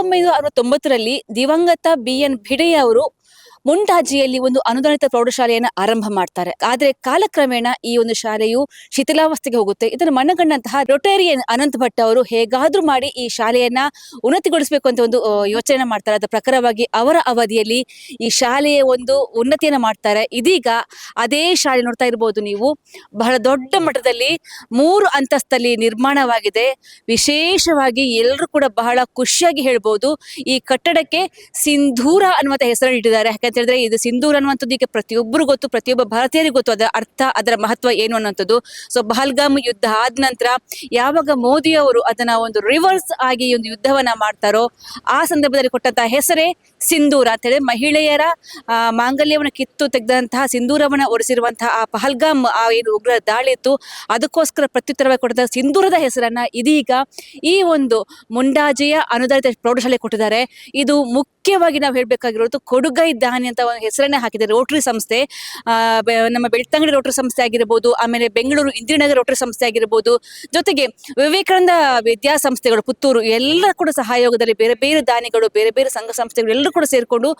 ಒಂಬೈನೂರ ಅರವತ್ತೊಂಬತ್ತರಲ್ಲಿ ದಿವಂಗತ B N ಭಿಡೆಯ ಅವರು ಮುಂಡಾಜಿಯಲ್ಲಿ ಒಂದು ಅನುದಾನಿತ ಪ್ರೌಢಶಾಲೆಯನ್ನು ಆರಂಭ ಮಾಡ್ತಾರೆ. ಆದ್ರೆ ಕಾಲಕ್ರಮೇಣ ಈ ಒಂದು ಶಾಲೆಯು ಶಿಥಿಲಾವಸ್ಥೆಗೆ ಹೋಗುತ್ತೆ. ಇದನ್ನು ಮನಗಂಡಂತಹ ರೊಟೇರಿಯನ್ ಅನಂತ್ ಭಟ್ ಅವರು ಹೇಗಾದ್ರೂ ಮಾಡಿ ಈ ಶಾಲೆಯನ್ನ ಉನ್ನತಿಗೊಳಿಸಬೇಕು ಅಂತ ಒಂದು ಯೋಚನೆ ಮಾಡ್ತಾರೆ. ಅದರ ಪ್ರಕಾರವಾಗಿ ಅವರ ಅವಧಿಯಲ್ಲಿ ಈ ಶಾಲೆಯ ಒಂದು ಉನ್ನತಿಯನ್ನು ಮಾಡ್ತಾರೆ. ಇದೀಗ ಅದೇ ಶಾಲೆ ನೋಡ್ತಾ ಇರಬಹುದು ನೀವು. ಬಹಳ ದೊಡ್ಡ ಮಟ್ಟದಲ್ಲಿ ಮೂರು ಅಂತಸ್ತಲ್ಲಿ ನಿರ್ಮಾಣವಾಗಿದೆ. ವಿಶೇಷವಾಗಿ ಎಲ್ಲರೂ ಕೂಡ ಬಹಳ ಖುಷಿಯಾಗಿ ಹೇಳ್ಬೋದು. ಈ ಕಟ್ಟಡಕ್ಕೆ ಸಿಂಧೂರ ಅನ್ನುವಂಥ ಹೆಸರು ಇಟ್ಟಿದ್ದಾರೆ. ಯಾಕಂತ ಹೇಳಿದ್ರೆ ಇದು ಸಿಂಧೂರ ಅನ್ನುವಂಥದ್ದು ಈಗ ಪ್ರತಿಯೊಬ್ಬರು ಗೊತ್ತು, ಪ್ರತಿಯೊಬ್ಬ ಭಾರತೀಯರಿಗೂ ಗೊತ್ತು. ಅದರ ಅರ್ಥ, ಅದರ ಮಹತ್ವ ಏನು ಅನ್ನುವಂಥದ್ದು. ಸೊ ಬಹಲ್ಗಾಮ್ ಯುದ್ಧ ಆದ ನಂತರ ಯಾವಾಗ ಮೋದಿ ಅವರು ಅದನ್ನ ಒಂದು ರಿವರ್ಸ್ ಆಗಿ ಒಂದು ಯುದ್ಧವನ್ನ ಮಾಡ್ತಾರೋ, ಆ ಸಂದರ್ಭದಲ್ಲಿ ಕೊಟ್ಟಂತಹ ಹೆಸರೇ ಸಿಂಧೂರ ಅಂತ ಹೇಳಿ ಮಹಿಳೆಯರ ಮಾಂಗಲ್ಯವನ್ನು ಕಿತ್ತು ತೆಗೆದಂತಹ ಸಿಂಧೂರವನ್ನು ಒರೆಸಿರುವಂತಹ ಆ ಪಹಲ್ಗಾಮ್, ಆ ಏನು ಉಗ್ರ ದಾಳಿ ಇತ್ತು. ಅದಕ್ಕೋಸ್ಕರ ಪ್ರತ್ಯುತ್ತರವಾಗಿ ಕೊಟ್ಟಂತಹ ಸಿಂಧೂರದ ಹೆಸರನ್ನ ಇದೀಗ ಈ ಒಂದು ಮುಂಡಾಜಿಯ ಅನುದಾನಿತ ಪ್ರೌಢಶಾಲೆ ಕೊಟ್ಟಿದ್ದಾರೆ. ಇದು ಮುಖ್ಯವಾಗಿ ನಾವು ಹೇಳಬೇಕಾಗಿರೋದು ಕೊಡುಗೈ ದಾನಿ ಅಂತ ಒಂದು ಹೆಸರನ್ನೇ ಹಾಕಿದೆ ರೋಟರಿ ಸಂಸ್ಥೆ ನಮ್ಮ ಬೆಳ್ತಂಗಡಿ ರೋಟರಿ ಸಂಸ್ಥೆ ಆಗಿರ್ಬೋದು, ಆಮೇಲೆ ಬೆಂಗಳೂರು ಇಂದಿರಾನಗರ ರೋಟರಿ ಸಂಸ್ಥೆ ಆಗಿರ್ಬೋದು, ಜೊತೆಗೆ ವಿವೇಕಾನಂದ ವಿದ್ಯಾಸಂಸ್ಥೆಗಳು, ಪುತ್ತೂರು ಎಲ್ಲ ಕೂಡ ಸಹಯೋಗದಲ್ಲಿ ಬೇರೆ ಬೇರೆ ದಾನಿಗಳು, ಬೇರೆ ಬೇರೆ ಸಂಘ ಸಂಸ್ಥೆಗಳು, ಎಲ್ಲರೂ ಕೂಡ ಸೇರಿಕೊಂಡು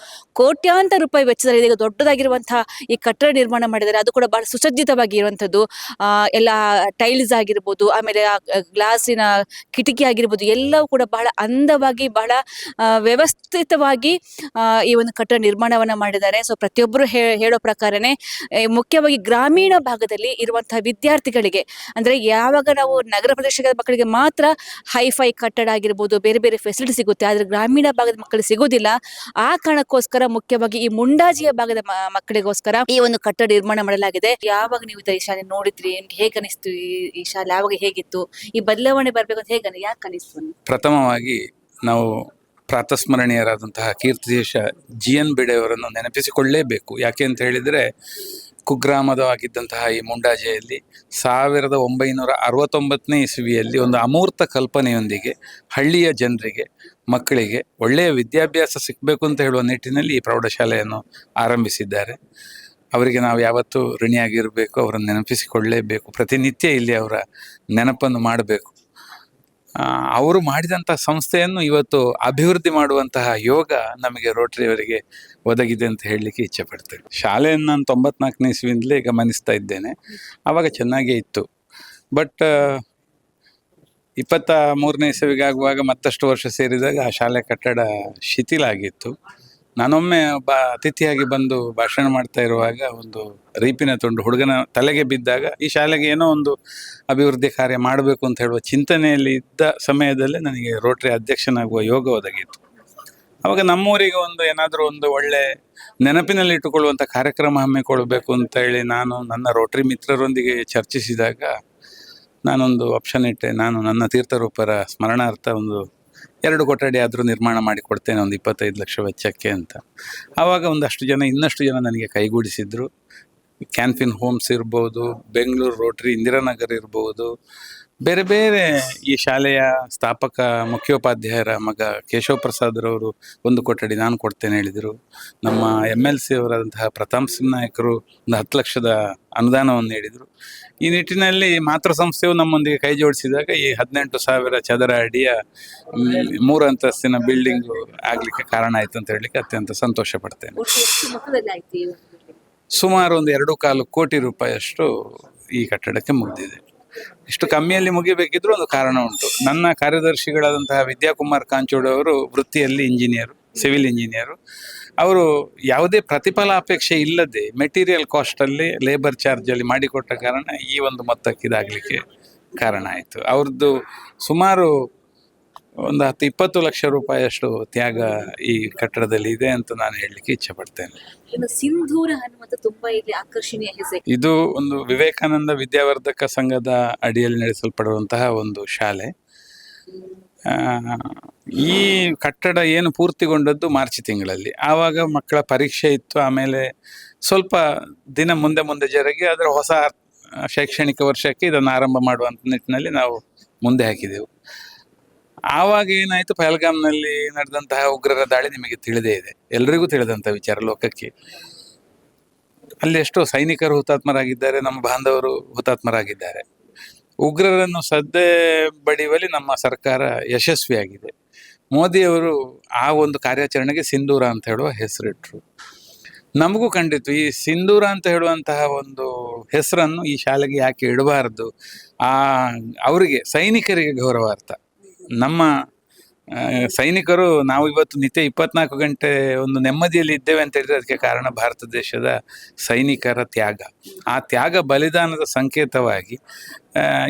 ಕೋಟ್ಯಾಂತರ ರೂಪಾಯಿ ವೆಚ್ಚದಲ್ಲಿ ಇದೀಗ ದೊಡ್ಡದಾಗಿರುವಂತಹ ಈ ಕಟ್ಟಡ ನಿರ್ಮಾಣ ಮಾಡಿದ್ದಾರೆ. ಅದು ಕೂಡ ಬಹಳ ಸುಸಜ್ಜಿತವಾಗಿ ಇರುವಂಥದ್ದು. ಎಲ್ಲ ಟೈಲ್ಸ್ ಆಗಿರ್ಬೋದು, ಆಮೇಲೆ ಗ್ಲಾಸಿನ ಕಿಟಕಿ ಆಗಿರ್ಬೋದು, ಎಲ್ಲವೂ ಕೂಡ ಬಹಳ ಅಂದವಾಗಿ, ಬಹಳ ವ್ಯವಸ್ಥಿತವಾಗಿ ಈ ಒಂದು ಕಟ್ಟಡ ನಿರ್ಮಾಣವನ್ನ ಮಾಡಿದ್ದಾರೆ. ಸೊ ಪ್ರತಿಯೊಬ್ಬರು ಹೇಳೋ ಪ್ರಕಾರನೇ ಮುಖ್ಯವಾಗಿ ಗ್ರಾಮೀಣ ಭಾಗದಲ್ಲಿ ಇರುವಂತಹ ವಿದ್ಯಾರ್ಥಿಗಳಿಗೆ, ಅಂದ್ರೆ ಯಾವಾಗ ನಾವು ನಗರ ಪ್ರದೇಶದ ಮಕ್ಕಳಿಗೆ ಮಾತ್ರ ಹೈಫೈ ಕಟ್ಟಡ ಆಗಿರ್ಬೋದು, ಬೇರೆ ಬೇರೆ ಫೆಸಿಲಿಟಿ ಸಿಗುತ್ತೆ, ಆದರೆ ಗ್ರಾಮೀಣ ಭಾಗದ ಮಕ್ಕಳಿಗೆ ಸಿಗೋದಿಲ್ಲ. ಆ ಕಾರಣಕ್ಕೋಸ್ಕರ ಮುಖ್ಯವಾಗಿ ಈ ಮುಂಡಾಜಿಯ ಭಾಗದ ಮಕ್ಕಳಿಗೋಸ್ಕರ ಈ ಒಂದು ಕಟ್ಟಡ ನಿರ್ಮಾಣ ಮಾಡಲಾಗಿದೆ. ಯಾವಾಗ ನೀವು ಈ ಶಾಲೆ ನೋಡಿದ್ರಿ? ಹೇಗೆ ಅನಿಸ್ತು ಈ- ಶಾಲೆ? ಯಾವಾಗ ಹೇಗಿತ್ತು? ಈ ಬದಲಾವಣೆ ಬರ್ಬೇಕು ಅಂತ ಹೇಗೆ ಯಾಕೆ ಅನಿಸ್ತು? ಪ್ರಥಮವಾಗಿ ನಾವು ಪ್ರಾತಸ್ಮರಣೀಯರಾದಂತಹ ಕೀರ್ತಿದೇಶ ಜಿ ಎನ್ ಬಿಡೆಯವರನ್ನು ನೆನಪಿಸಿಕೊಳ್ಳಲೇಬೇಕು ಯಾಕೆ ಅಂತ ಹೇಳಿದರೆ ಕುಗ್ರಾಮದವಾಗಿದ್ದಂತಹ ಈ ಮುಂಡಾಜೆಯಲ್ಲಿ ಸಾವಿರದ ಒಂಬೈನೂರ ಅರವತ್ತೊಂಬತ್ತನೇ ಇಸವಿಯಲ್ಲಿ ಒಂದು ಅಮೂರ್ತ ಕಲ್ಪನೆಯೊಂದಿಗೆ ಹಳ್ಳಿಯ ಜನರಿಗೆ ಮಕ್ಕಳಿಗೆ ಒಳ್ಳೆಯ ವಿದ್ಯಾಭ್ಯಾಸ ಸಿಗಬೇಕು ಅಂತ ಹೇಳುವ ನಿಟ್ಟಿನಲ್ಲಿ ಈ ಪ್ರೌಢಶಾಲೆಯನ್ನು ಆರಂಭಿಸಿದ್ದಾರೆ. ಅವರಿಗೆ ನಾವು ಯಾವತ್ತೂ ಋಣಿಯಾಗಿರಬೇಕು, ಅವರನ್ನು ನೆನಪಿಸಿಕೊಳ್ಳಲೇಬೇಕು ಪ್ರತಿನಿತ್ಯ ಇಲ್ಲಿ ಅವರ ನೆನಪನ್ನು ಮಾಡಬೇಕು. ಅವರು ಮಾಡಿದಂಥ ಸಂಸ್ಥೆಯನ್ನು ಇವತ್ತು ಅಭಿವೃದ್ಧಿ ಮಾಡುವಂತಹ ಯೋಗ ನಮಗೆ ರೋಟರಿಯವರಿಗೆ ಒದಗಿದೆ ಅಂತ ಹೇಳಲಿಕ್ಕೆ ಇಚ್ಛೆ ಪಡ್ತೇನೆ. ಶಾಲೆಯನ್ನು ನಾನು ತೊಂಬತ್ನಾಲ್ಕನೇ ಇಸ್ವಿಯಿಂದಲೇ ಗಮನಿಸ್ತಾ ಇದ್ದೇನೆ. ಆವಾಗ ಚೆನ್ನಾಗೇ ಇತ್ತು. ಬಟ್ ಇಪ್ಪತ್ತ ಮೂರನೇ ಇಸವಿಗಾಗುವಾಗ ಮತ್ತಷ್ಟು ವರ್ಷ ಸೇರಿದಾಗ ಆ ಶಾಲೆ ಕಟ್ಟಡ ಶಿಥಿಲ ಆಗಿತ್ತು. ನಾನೊಮ್ಮೆ ಒಬ್ಬ ಅತಿಥಿಯಾಗಿ ಬಂದು ಭಾಷಣ ಮಾಡ್ತಾ ಇರುವಾಗ ಒಂದು ರೀಪಿನ ತುಂಡು ಹುಡುಗನ ತಲೆಗೆ ಬಿದ್ದಾಗ ಈ ಶಾಲೆಗೆ ಏನೋ ಒಂದು ಅಭಿವೃದ್ಧಿ ಕಾರ್ಯ ಮಾಡಬೇಕು ಅಂತ ಹೇಳುವ ಚಿಂತನೆಯಲ್ಲಿ ಇದ್ದ ಸಮಯದಲ್ಲೇ ನನಗೆ ರೋಟರಿ ಅಧ್ಯಕ್ಷನಾಗುವ ಯೋಗ ಒದಗಿತ್ತು ಅವಾಗ ನಮ್ಮೂರಿಗೆ ಒಂದು ಏನಾದರೂ ಒಂದು ಒಳ್ಳೆ ನೆನಪಿನಲ್ಲಿ ಇಟ್ಟುಕೊಳ್ಳುವಂಥ ಕಾರ್ಯಕ್ರಮ ಹಮ್ಮಿಕೊಳ್ಬೇಕು ಅಂತ ಹೇಳಿ ನಾನು ನನ್ನ ರೋಟರಿ ಮಿತ್ರರೊಂದಿಗೆ ಚರ್ಚಿಸಿದಾಗ ನಾನೊಂದು ಆಪ್ಷನ್ ಇಟ್ಟೆ. ನಾನು ನನ್ನ ತೀರ್ಥರೂಪರ ಸ್ಮರಣಾರ್ಥ ಒಂದು ಎರಡು ಕೊಠಡಿ ಆದರೂ ನಿರ್ಮಾಣ ಮಾಡಿ ಕೊಡ್ತೇನೆ, ಒಂದು ಇಪ್ಪತ್ತೈದು ಲಕ್ಷ ವೆಚ್ಚಕ್ಕೆ ಅಂತ. ಆವಾಗ ಒಂದಷ್ಟು ಜನ, ಇನ್ನಷ್ಟು ಜನ ನನಗೆ ಕೈಗೂಡಿಸಿದ್ರು. ಕ್ಯಾನ್ಫಿನ್ ಹೋಮ್ಸ್ ಇರ್ಬೋದು ಬೆಂಗಳೂರು ರೋಟ್ರಿ ಇಂದಿರಾನಗರ್ ಇರ್ಬೋದು ಬೇರೆ ಬೇರೆ ಈ ಶಾಲೆಯ ಸ್ಥಾಪಕ ಮುಖ್ಯೋಪಾಧ್ಯಾಯರ ಮಗ ಕೇಶವ ಪ್ರಸಾದ್ರವರು ಒಂದು ಕೊಠಡಿ ನಾನು ಕೊಡ್ತೇನೆ ಹೇಳಿದರು. ನಮ್ಮ ಎಂ ಎಲ್ ಸಿ ಅವರಾದಂತಹ ಪ್ರತಾಪ್ ಸಿಂಗ್ ನಾಯಕರು ಒಂದು ಹತ್ತು ಲಕ್ಷದ ಅನುದಾನವನ್ನು ನೀಡಿದರು. ಈ ನಿಟ್ಟಿನಲ್ಲಿ ಮಾತೃ ಸಂಸ್ಥೆಯು ನಮ್ಮೊಂದಿಗೆ ಕೈ ಜೋಡಿಸಿದಾಗ ಈ ಹದಿನೆಂಟು ಸಾವಿರ ಚದರ ಅಡಿಯ ಮೂರು ಅಂತಸ್ತಿನ ಬಿಲ್ಡಿಂಗ್ ಆಗಲಿಕ್ಕೆ ಕಾರಣ ಆಯ್ತು ಅಂತ ಹೇಳಲಿಕ್ಕೆ ಅತ್ಯಂತ ಸಂತೋಷ ಪಡ್ತೇನೆ. ಸುಮಾರು ಒಂದು ಎರಡು ಕಾಲು ಕೋಟಿ ರೂಪಾಯಿಯಷ್ಟು ಈ ಕಟ್ಟಡಕ್ಕೆ ಮುಗಿದಿದೆ. ಇಷ್ಟು ಕಮ್ಮಿಯಲ್ಲಿ ಮುಗಿಬೇಕಿದ್ರು ಒಂದು ಕಾರಣ ಉಂಟು. ನನ್ನ ಕಾರ್ಯದರ್ಶಿಗಳಾದಂತಹ ವಿದ್ಯಾಕುಮಾರ್ ಕಾಂಚೋಡ್ ಅವರು ವೃತ್ತಿಯಲ್ಲಿ ಇಂಜಿನಿಯರು, ಸಿವಿಲ್ ಇಂಜಿನಿಯರು. ಅವರು ಯಾವುದೇ ಪ್ರತಿಫಲ ಅಪೇಕ್ಷೆ ಇಲ್ಲದೆ ಮೆಟೀರಿಯಲ್ ಕಾಸ್ಟಲ್ಲಿ ಲೇಬರ್ ಚಾರ್ಜಲ್ಲಿ ಮಾಡಿಕೊಟ್ಟ ಕಾರಣ ಈ ಒಂದು ಮೊತ್ತಕ್ಕೆ ಇದಾಗಲಿಕ್ಕೆ ಕಾರಣ ಆಯಿತು. ಅವ್ರದ್ದು ಸುಮಾರು ಒಂದು ಹತ್ತು ಇಪ್ಪತ್ತು ಲಕ್ಷ ರೂಪಾಯಿಯಷ್ಟು ತ್ಯಾಗ ಈ ಕಟ್ಟಡದಲ್ಲಿ ಇದೆ ಅಂತ ನಾನು ಹೇಳಲಿಕ್ಕೆ ಇಚ್ಛೆ ಪಡ್ತೇನೆ. ಸಿಂಧೂರ ಅನ್ನುವಂಥ ತುಂಬಾ ಇಲ್ಲಿ ಆಕರ್ಷಣೀಯ ಹೆಸರು. ಇದು ಒಂದು ವಿವೇಕಾನಂದ ವಿದ್ಯಾವರ್ಧಕ ಸಂಘದ ಅಡಿಯಲ್ಲಿ ನಡೆಸಲ್ಪಡುವಂತಹ ಒಂದು ಶಾಲೆ. ಈ ಕಟ್ಟಡ ಏನು ಪೂರ್ತಿಗೊಂಡದ್ದು ಮಾರ್ಚ್ ತಿಂಗಳಲ್ಲಿ. ಆವಾಗ ಮಕ್ಕಳ ಪರೀಕ್ಷೆ ಇತ್ತು ಆಮೇಲೆ ಸ್ವಲ್ಪ ದಿನ ಮುಂದೆ ಮುಂದೆ ಜರುಗಿ ಅದರ ಹೊಸ ಶೈಕ್ಷಣಿಕ ವರ್ಷಕ್ಕೆ ಇದನ್ನು ಆರಂಭ ಮಾಡುವಂಥ ನಿಟ್ಟಿನಲ್ಲಿ ನಾವು ಮುಂದೆ ಹಾಕಿದೆವು. ಆವಾಗ ಏನಾಯಿತು, ಪಹಲ್ಗಾಮ್ನಲ್ಲಿ ನಡೆದಂತಹ ಉಗ್ರರ ದಾಳಿ ನಿಮಗೆ ತಿಳಿದೇ ಇದೆ. ಎಲ್ರಿಗೂ ತಿಳಿದಂಥ ವಿಚಾರ ಲೋಕಕ್ಕೆ. ಅಲ್ಲಿ ಎಷ್ಟೋ ಸೈನಿಕರು ಹುತಾತ್ಮರಾಗಿದ್ದಾರೆ, ನಮ್ಮ ಬಾಂಧವರು ಹುತಾತ್ಮರಾಗಿದ್ದಾರೆ. ಉಗ್ರರನ್ನು ಸದ್ದೆ ಬಡಿಯುವಲ್ಲಿ ನಮ್ಮ ಸರ್ಕಾರ ಯಶಸ್ವಿಯಾಗಿದೆ. ಮೋದಿಯವರು ಆ ಒಂದು ಕಾರ್ಯಾಚರಣೆಗೆ ಸಿಂಧೂರ ಅಂತ ಹೇಳುವ ಹೆಸರಿಟ್ರು. ನಮಗೂ ಕಂಡಿತು ಈ ಸಿಂಧೂರ ಅಂತ ಹೇಳುವಂತಹ ಒಂದು ಹೆಸರನ್ನು ಈ ಶಾಲೆಗೆ ಯಾಕೆ ಇಡಬಾರದು? ಆ, ಅವರಿಗೆ, ಸೈನಿಕರಿಗೆ ಗೌರವಾರ್ಥ. ನಮ್ಮ ಸೈನಿಕರು ನಾವು ಇವತ್ತು ನಿತ್ಯ ಇಪ್ಪತ್ನಾಲ್ಕು ಗಂಟೆ ಒಂದು ನೆಮ್ಮದಿಯಲ್ಲಿ ಇದ್ದೇವೆ ಅಂತ ಹೇಳಿದ್ರೆ ಅದಕ್ಕೆ ಕಾರಣ ಭಾರತ ದೇಶದ ಸೈನಿಕರ ತ್ಯಾಗ. ಆ ತ್ಯಾಗ ಬಲಿದಾನದ ಸಂಕೇತವಾಗಿ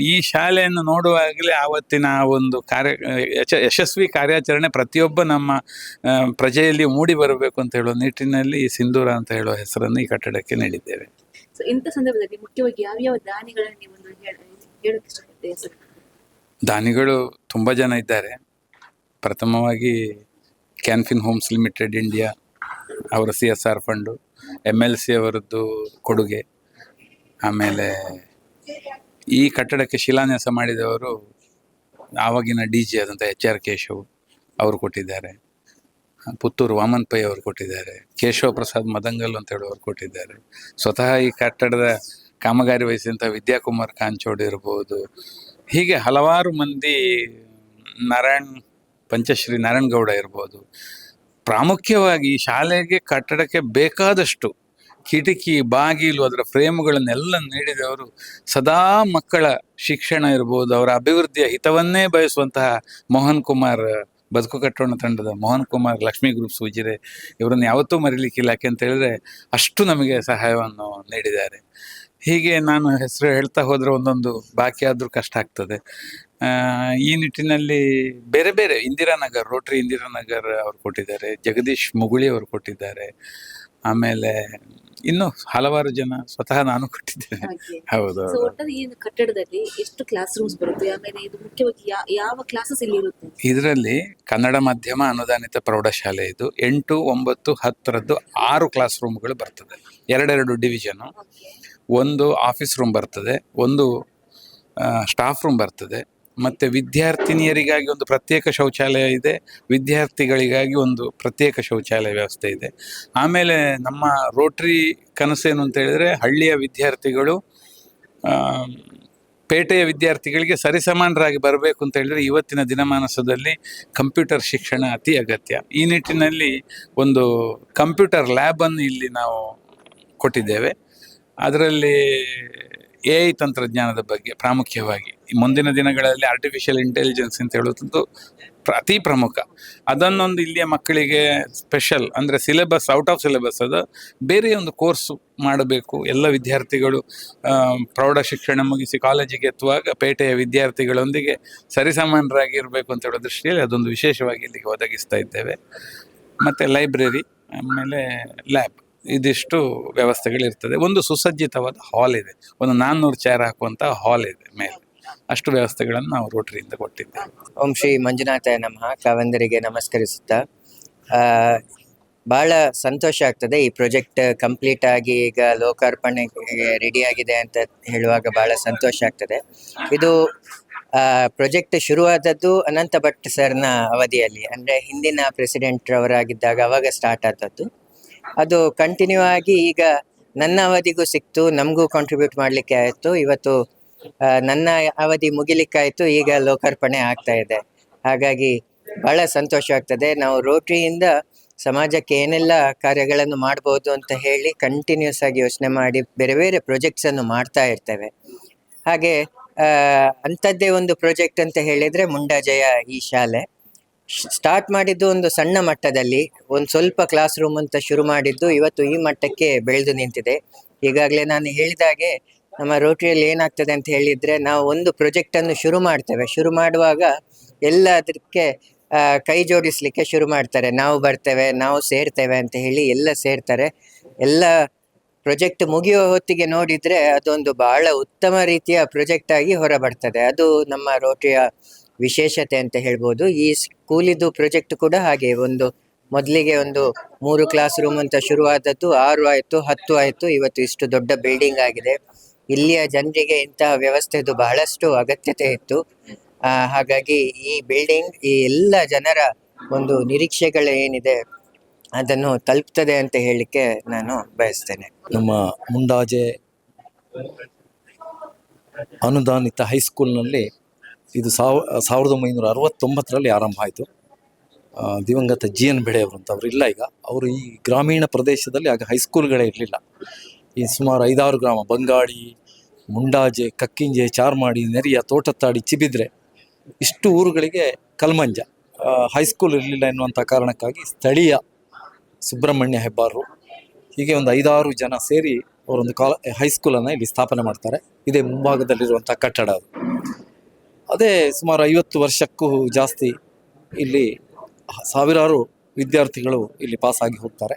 ಈ ಶಾಲೆಯನ್ನು ನೋಡುವಾಗಲೇ ಆವತ್ತಿನ ಒಂದು ಕಾರ್ಯ ಯಶಸ್ವಿ ಕಾರ್ಯಾಚರಣೆ ಪ್ರತಿಯೊಬ್ಬ ನಮ್ಮ ಪ್ರಜೆಯಲ್ಲಿ ಮೂಡಿ ಬರಬೇಕು ಅಂತ ಹೇಳೋ ನಿಟ್ಟಿನಲ್ಲಿ ಈ ಸಿಂಧೂರ ಅಂತ ಹೇಳುವ ಹೆಸರನ್ನು ಈ ಕಟ್ಟಡಕ್ಕೆ ನೀಡಿದ್ದೇವೆ. ಇಂಥ ಸಂದರ್ಭದಲ್ಲಿ ಮುಖ್ಯವಾಗಿ ಯಾವ್ಯಾವ ದಾನಿಗಳನ್ನು ನೀವು ಹೇಳೋಕೆ ಹೇಳ- ದಾನಿಗಳು ತುಂಬ ಜನ ಇದ್ದಾರೆ. ಪ್ರಥಮವಾಗಿ ಕ್ಯಾನ್ಫಿನ್ ಹೋಮ್ಸ್ ಲಿಮಿಟೆಡ್ ಇಂಡಿಯಾ, ಅವರ C S R fund, M L C ಅವರದ್ದು ಕೊಡುಗೆ, ಆಮೇಲೆ ಈ ಕಟ್ಟಡಕ್ಕೆ ಶಿಲಾನ್ಯಾಸ ಮಾಡಿದವರು ಆವಾಗಿನ ಡಿ ಜಿ ಆದಂಥ ಎಚ್ ಆರ್ ಕೇಶವ್ ಅವರು ಕೊಟ್ಟಿದ್ದಾರೆ. ಪುತ್ತೂರು ವಾಮನ್ ಪೈ ಅವರು ಕೊಟ್ಟಿದ್ದಾರೆ. ಕೇಶವ ಪ್ರಸಾದ್ ಮದಂಗಲ್ ಅಂತ ಹೇಳಿ ಅವರು ಕೊಟ್ಟಿದ್ದಾರೆ. ಸ್ವತಃ ಈ ಕಟ್ಟಡದ ಕಾಮಗಾರಿ ವಹಿಸಿದಂಥ ವಿದ್ಯಾಕುಮಾರ್ ಕಾಂಚೋಡ್ ಇರ್ಬೋದು ಹೀಗೆ ಹಲವಾರು ಮಂದಿ ನಾರಾಯಣ್, ಪಂಚಶ್ರೀ ನಾರಾಯಣ್ ಗೌಡ ಇರ್ಬೋದು. ಪ್ರಾಮುಖ್ಯವಾಗಿ ಶಾಲೆಗೆ ಕಟ್ಟಡಕ್ಕೆ ಬೇಕಾದಷ್ಟು ಕಿಟಕಿ, ಬಾಗಿಲು, ಅದರ ಫ್ರೇಮ್ಗಳನ್ನೆಲ್ಲ ನೀಡಿದವರು ಸದಾ ಮಕ್ಕಳ ಶಿಕ್ಷಣ ಇರ್ಬೋದು, ಅವರ ಅಭಿವೃದ್ಧಿಯ ಹಿತವನ್ನೇ ಬಯಸುವಂತಹ ಮೋಹನ್ ಕುಮಾರ್, ಬದುಕು ಕಟ್ಟೋಣ ತಂಡದ ಮೋಹನ್ ಕುಮಾರ್, ಲಕ್ಷ್ಮೀ ಗ್ರೂಪ್ ಸೂಜಿರೆ, ಇವರನ್ನು ಯಾವತ್ತೂ ಮರಿಲಿಕ್ಕಿಲ್ಲ ಯಾಕೆ ಅಂತ ಹೇಳಿದ್ರೆ ಅಷ್ಟು ನಮಗೆ ಸಹಾಯವನ್ನು ನೀಡಿದ್ದಾರೆ. ಹೀಗೆ ನಾನು ಹೆಸರು ಹೇಳ್ತಾ ಹೋದರೆ ಒಂದೊಂದು ಬಾಕಿ ಆದ್ರೂ ಕಷ್ಟ ಆಗ್ತದೆ. ಈ ನಿಟ್ಟಿನಲ್ಲಿ ಬೇರೆ ಬೇರೆ ಇಂದಿರಾನಗರ್ ರೋಟರಿ ಇಂದಿರಾನಗರ್ ಅವರು ಕೊಟ್ಟಿದ್ದಾರೆ ಜಗದೀಶ್ ಮುಗುಳಿ ಅವರು ಕೊಟ್ಟಿದ್ದಾರೆ ಆಮೇಲೆ ಇನ್ನು ಹಲವಾರು ಜನ ಸ್ವತಃ ನಾನು ಕೊಟ್ಟಿದ್ದೇನೆ. ಹೌದು ಸೊ ಒಟ್ಟಾರೆ ಈ ಕಟ್ಟಡದಲ್ಲಿ ಎಷ್ಟು ಕ್ಲಾಸ್ ರೂಮ್ಸ್ ಬರುತ್ತೆ? ಆಮೇಲೆ ಇದು ಮುಖ್ಯವಾಗಿ ಯಾವ ಕ್ಲಾಸಸ್ ಇಲ್ಲಿ ಇರುತ್ತೆ? ಇದರಲ್ಲಿ ಕನ್ನಡ ಮಾಧ್ಯಮ ಅನುದಾನಿತ ಪ್ರೌಢಶಾಲೆ ಇದು ಎಂಟು ಒಂಬತ್ತು ಹತ್ತರದ್ದು ಆರು ಕ್ಲಾಸ್ ರೂಮ್ಗಳು ಬರ್ತದೆ. ಎರಡೆರಡು ಡಿವಿಷನು ಒಂದು ಆಫೀಸ್ ರೂಮ್ ಬರ್ತದೆ, ಒಂದು ಸ್ಟಾಫ್ ರೂಮ್ ಬರ್ತದೆ. ಮತ್ತು ವಿದ್ಯಾರ್ಥಿನಿಯರಿಗಾಗಿ ಒಂದು ಪ್ರತ್ಯೇಕ ಶೌಚಾಲಯ ಇದೆ, ವಿದ್ಯಾರ್ಥಿಗಳಿಗಾಗಿ ಒಂದು ಪ್ರತ್ಯೇಕ ಶೌಚಾಲಯ ವ್ಯವಸ್ಥೆ ಇದೆ. ಆಮೇಲೆ ನಮ್ಮ ರೋಟ್ರಿ ಕನಸೇನು ಅಂತ ಹೇಳಿದರೆ, ಹಳ್ಳಿಯ ವಿದ್ಯಾರ್ಥಿಗಳು ಪೇಟೆಯ ವಿದ್ಯಾರ್ಥಿಗಳಿಗೆ ಸರಿಸಮಾನರಾಗಿ ಬರಬೇಕು ಅಂತ ಹೇಳಿದರೆ ಇವತ್ತಿನ ದಿನಮಾನಸದಲ್ಲಿ ಕಂಪ್ಯೂಟರ್ ಶಿಕ್ಷಣ ಅತಿ ಅಗತ್ಯ. ಈ ನಿಟ್ಟಿನಲ್ಲಿ ಒಂದು ಕಂಪ್ಯೂಟರ್ ಲ್ಯಾಬನ್ನು ಇಲ್ಲಿ ನಾವು ಕೊಟ್ಟಿದ್ದೇವೆ. ಅದರಲ್ಲಿ ಎ ಐ ತಂತ್ರಜ್ಞಾನದ ಬಗ್ಗೆ ಪ್ರಾಮುಖ್ಯವಾಗಿ ಮುಂದಿನ ದಿನಗಳಲ್ಲಿ ಆರ್ಟಿಫಿಷಿಯಲ್ ಇಂಟೆಲಿಜೆನ್ಸ್ ಅಂತ ಹೇಳುವಂಥದ್ದು ಅತಿ ಪ್ರಮುಖ. ಅದನ್ನೊಂದು ಇಲ್ಲಿಯ ಮಕ್ಕಳಿಗೆ ಸ್ಪೆಷಲ್ ಅಂದರೆ ಸಿಲೆಬಸ್ ಔಟ್ ಆಫ್ ಸಿಲೆಬಸ್ ಅದು. ಬೇರೆ ಒಂದು ಕೋರ್ಸ್ ಮಾಡಬೇಕು. ಎಲ್ಲ ವಿದ್ಯಾರ್ಥಿಗಳು ಪ್ರೌಢ ಶಿಕ್ಷಣ ಮುಗಿಸಿ ಕಾಲೇಜಿಗೆ ಎತ್ತುವಾಗ ಪೇಟೆಯ ವಿದ್ಯಾರ್ಥಿಗಳೊಂದಿಗೆ ಸರಿಸಮಾನರಾಗಿ ಇರಬೇಕು ಅಂತ ಹೇಳೋ ದೃಷ್ಟಿಯಲ್ಲಿ ಅದೊಂದು ವಿಶೇಷವಾಗಿ ಇಲ್ಲಿಗೆ ಒದಗಿಸ್ತಾ ಇದ್ದೇವೆ. ಮತ್ತು ಲೈಬ್ರರಿ ಆಮೇಲೆ ಲ್ಯಾಬ್ ಇದಿಷ್ಟು ವ್ಯವಸ್ಥೆಗಳಿರ್ತದೆ. ಒಂದು ಸುಸಜ್ಜಿತವಾದ ಹಾಲ್ ಇದೆ. ಒಂದು ನಾನ್ನೂರು ಚೇರ್ ಹಾಕುವಂತಹ ಹಾಲ್ ಇದೆ ಮೇಲೆ. ಅಷ್ಟು ವ್ಯವಸ್ಥೆಗಳನ್ನು ನಾವು ರೋಟರಿಯಿಂದ ಕೊಟ್ಟಿದ್ದೇವೆ. ಓಂ ಶ್ರೀ ಮಂಜುನಾಥ ನಮಃ. ಕಾವಂದರಿಗೆ ನಮಸ್ಕರಿಸುತ್ತಾ ಬಹಳ ಸಂತೋಷ ಆಗ್ತದೆ ಈ ಪ್ರಾಜೆಕ್ಟ್ ಕಂಪ್ಲೀಟ್ ಆಗಿ ಈಗ ಲೋಕಾರ್ಪಣೆಗೆ ರೆಡಿ ಆಗಿದೆ ಅಂತ ಹೇಳುವಾಗ ಬಹಳ ಸಂತೋಷ ಆಗ್ತದೆ. ಇದು ಪ್ರಾಜೆಕ್ಟ್ ಶುರುವಾದದ್ದು ಅನಂತ ಭಟ್ ಸರ್ನ ಅವಧಿಯಲ್ಲಿ. ಅಂದರೆ ಹಿಂದಿನ ಪ್ರೆಸಿಡೆಂಟ್ ಅವರಾಗಿದ್ದಾಗ ಅವಾಗ ಸ್ಟಾರ್ಟ್ ಆದದ್ದು. ಅದು ಕಂಟಿನ್ಯೂ ಆಗಿ ಈಗ ನನ್ನ ಅವಧಿಗೂ ಸಿಕ್ತು, ನಮಗೂ ಕಾಂಟ್ರಿಬ್ಯೂಟ್ ಮಾಡಲಿಕ್ಕೆ ಆಯಿತು. ಇವತ್ತು ನನ್ನ ಅವಧಿ ಮುಗಿಲಿಕ್ಕಾಯಿತು ಈಗ ಲೋಕಾರ್ಪಣೆ ಆಗ್ತಾ ಇದೆ. ಹಾಗಾಗಿ ಬಹಳ ಸಂತೋಷ ಆಗ್ತದೆ. ನಾವು ರೋಟ್ರಿಯಿಂದ ಸಮಾಜಕ್ಕೆ ಏನೆಲ್ಲ ಕಾರ್ಯಗಳನ್ನು ಮಾಡ್ಬೋದು ಅಂತ ಹೇಳಿ ಕಂಟಿನ್ಯೂಸ್ ಆಗಿ ಯೋಚನೆ ಮಾಡಿ ಬೇರೆ ಬೇರೆ ಪ್ರಾಜೆಕ್ಟ್ಸ್ ಅನ್ನು ಮಾಡ್ತಾ ಇರ್ತೇವೆ. ಹಾಗೆ ಅಂಥದ್ದೇ ಒಂದು ಪ್ರಾಜೆಕ್ಟ್ ಅಂತ ಹೇಳಿದ್ರೆ ಮುಂಡಾಜಯ ಈ ಶಾಲೆ. ಸ್ಟಾರ್ಟ್ ಮಾಡಿದ್ದು ಒಂದು ಸಣ್ಣ ಮಟ್ಟದಲ್ಲಿ, ಒಂದು ಸ್ವಲ್ಪ ಕ್ಲಾಸ್ ರೂಮ್ ಅಂತ ಶುರು ಮಾಡಿದ್ದು, ಇವತ್ತು ಈ ಮಟ್ಟಕ್ಕೆ ಬೆಳೆದು ನಿಂತಿದೆ. ಈಗಾಗಲೇ ನಾನು ಹೇಳಿದಾಗೆ ನಮ್ಮ ರೋಟರಿಯಲ್ಲಿ ಏನಾಗ್ತದೆ ಅಂತ ಹೇಳಿದ್ರೆ, ನಾವು ಒಂದು ಪ್ರಾಜೆಕ್ಟ್ ಅನ್ನು ಶುರು ಮಾಡ್ತೇವೆ. ಶುರು ಮಾಡುವಾಗ ಎಲ್ಲ ಅದಕ್ಕೆ ಕೈ ಜೋಡಿಸ್ಲಿಕ್ಕೆ ಶುರು ಮಾಡ್ತಾರೆ. ನಾವು ಬರ್ತೇವೆ, ನಾವು ಸೇರ್ತೇವೆ ಅಂತ ಹೇಳಿ ಎಲ್ಲ ಸೇರ್ತಾರೆ. ಎಲ್ಲ ಪ್ರೊಜೆಕ್ಟ್ ಮುಗಿಯುವ ಹೊತ್ತಿಗೆ ನೋಡಿದ್ರೆ ಅದೊಂದು ಬಹಳ ಉತ್ತಮ ರೀತಿಯ ಪ್ರಾಜೆಕ್ಟ್ ಆಗಿ ಹೊರಬರ್ತದೆ. ಅದು ನಮ್ಮ ರೋಟರಿಯ ವಿಶೇಷತೆ ಅಂತ ಹೇಳ್ಬೋದು. ಈ ಸ್ಕೂಲಿದು ಪ್ರಾಜೆಕ್ಟ್ ಕೂಡ ಹಾಗೆ, ಒಂದು ಮೊದಲಿಗೆ ಒಂದು ಮೂರು ಕ್ಲಾಸ್ ರೂಮ್ ಅಂತ ಶುರುವಾದದ್ದು ಆರು ಆಯಿತು, ಹತ್ತು ಆಯಿತು. ಇವತ್ತು ಇಷ್ಟು ದೊಡ್ಡ ಬಿಲ್ಡಿಂಗ್ ಆಗಿದೆ. ಇಲ್ಲಿಯ ಜನರಿಗೆ ಇಂತಹ ವ್ಯವಸ್ಥೆದು ಬಹಳಷ್ಟು ಅಗತ್ಯತೆ ಇತ್ತು. ಹಾಗಾಗಿ ಈ ಬಿಲ್ಡಿಂಗ್ ಈ ಎಲ್ಲ ಜನರ ಒಂದು ನಿರೀಕ್ಷೆಗಳು ಏನಿದೆ, ಅದನ್ನು ತಲುಪ್ತದೆ ಅಂತ ಹೇಳಲಿಕ್ಕೆ ನಾನು ಬಯಸ್ತೇನೆ. ನಮ್ಮ ಮುಂಡಾಜೆ ಅನುದಾನಿತ ಹೈಸ್ಕೂಲ್ನಲ್ಲಿ ಇದು ಸಾವ, ಸಾವಿರದ ಒಂಬೈನೂರ ಅರವತ್ತೊಂಬತ್ತರಲ್ಲಿ ಆರಂಭ ಆಯಿತು. ದಿವಂಗತ ಜಿ ಎನ್ ಬೆಳೆ ಅವರು ಅಂತ ಅವರು ಇಲ್ಲ ಈಗ. ಅವರು ಈ ಗ್ರಾಮೀಣ ಪ್ರದೇಶದಲ್ಲಿ ಆಗ ಹೈಸ್ಕೂಲ್ಗಳೇ ಇರಲಿಲ್ಲ. ಈ ಸುಮಾರು ಐದಾರು ಗ್ರಾಮ, ಬಂಗಾಳಿ, ಮುಂಡಾಜೆ, ಕಕ್ಕಿಂಜೆ, ಚಾರ್ಮಾಡಿ, ನೆರಿಯ, ತೋಟತ್ತಾಡಿ ಚಿಬಿದ್ರೆ ಇಷ್ಟು ಊರುಗಳಿಗೆ ಕಲ್ಮಂಜ. ಹೈಸ್ಕೂಲ್ ಇರಲಿಲ್ಲ ಎನ್ನುವಂಥ ಕಾರಣಕ್ಕಾಗಿ ಸ್ಥಳೀಯ ಸುಬ್ರಹ್ಮಣ್ಯ ಹೆಬ್ಬಾರರು ಹೀಗೆ ಒಂದು ಐದಾರು ಜನ ಸೇರಿ ಅವರೊಂದು ಕಾಲ ಹೈಸ್ಕೂಲನ್ನು ಇಲ್ಲಿ ಸ್ಥಾಪನೆ ಮಾಡ್ತಾರೆ. ಇದೇ ಮುಂಭಾಗದಲ್ಲಿರುವಂಥ ಕಟ್ಟಡ ಅದು. ಅದೇ ಸುಮಾರು ಐವತ್ತು ವರ್ಷಕ್ಕೂ ಜಾಸ್ತಿ ಇಲ್ಲಿ ಸಾವಿರಾರು ವಿದ್ಯಾರ್ಥಿಗಳು ಇಲ್ಲಿ ಪಾಸಾಗಿ ಹೋಗ್ತಾರೆ.